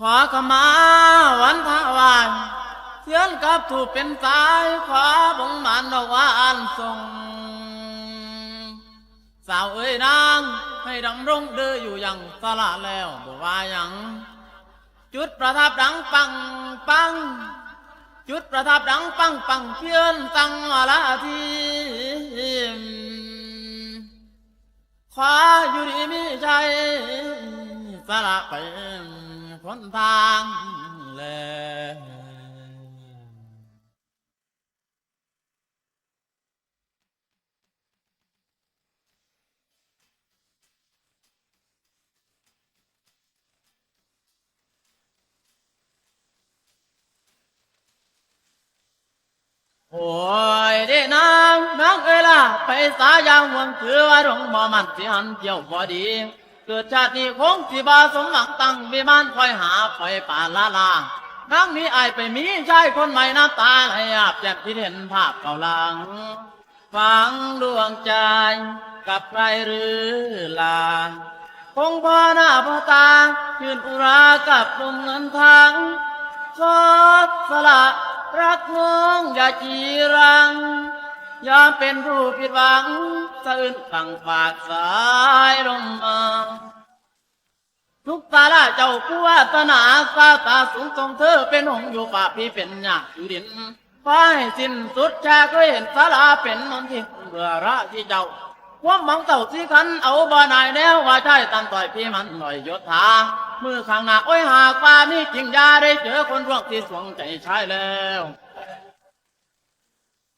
ขอขมาวันทวายเทียนกับถูกเป็นสายขวาบงมันดอกว่าอันทรงสาวเอ้ยนางให้ดำรงเดืออยู่อย่างสละแล้วบอกว่าอย่างจุดประทับดังปังปัง จุดประทับดังปังปังเพียนตังมาละทีขวาอยู่ดีมีใจสละไป คนทางแลโอ้ยเด้นางนางเอ้ยล่ะ เกิดชาตินี้คงสิบาสมหวังตั้งวิมานคอยหาคอยป่าลาลาครั้งนี้อายไปมีชายคนใหม่น้ำตาไหลอาบแจากที่เห็นภาพเก่าหลังฟังดวงใจกับใครหรือลาคงพอหน้าพอตายืนอุรากับลมเงินทางขอสละรักน้องอย่าจีรังยอมเป็นผู้ผิดหวังสะอื่นฝั่งฝากสาย เจ้าผู้วาตนาสาตาสูงทรงเธอเป็นหงส์อยู่ป่าพี่เป็นหยาอยู่ดินฟ้าให้สิ้นสุดชาก็เห็นสาราเป็นนนทิเบื่อระที่เจ้าความหวังเต่าสีขันเอาบ่นายแล้วว่าใช่ตันต่อยพี่มันหน่อยยศธามือข้างหน้าโอ้ยหากว่านี่จริงยาได้เจอคนร่วงที่สวงใจใช่แล้ว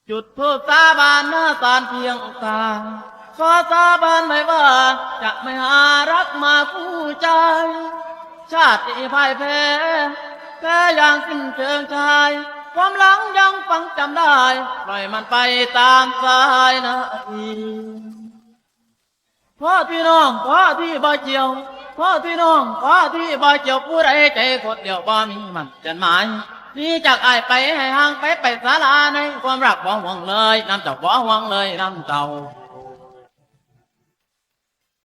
จุดทูปสาบานหน้าตานเพียงตาขอสาบานไว้ว่า จะไม่หารักมาคู่ใจ ชาติพ่ายแพ้แพ้อย่างสิ้นเชิงชาย ความหลังยังฟังจำได้ ปล่อยมันไปตามสายนาทีพ่อพี่น้องพ่อที่บ่เจียวพ่อพี่น้องพ่อที่บ่เจียวผู้ใดใจคนเดียวบ่มีมันจันหมายนี่จากไอไปให้ห่างไปไปศาลาในความรักบ่ห่วงเลยน้ำเจ้าบ่ห่วงเลยน้ำเจ้า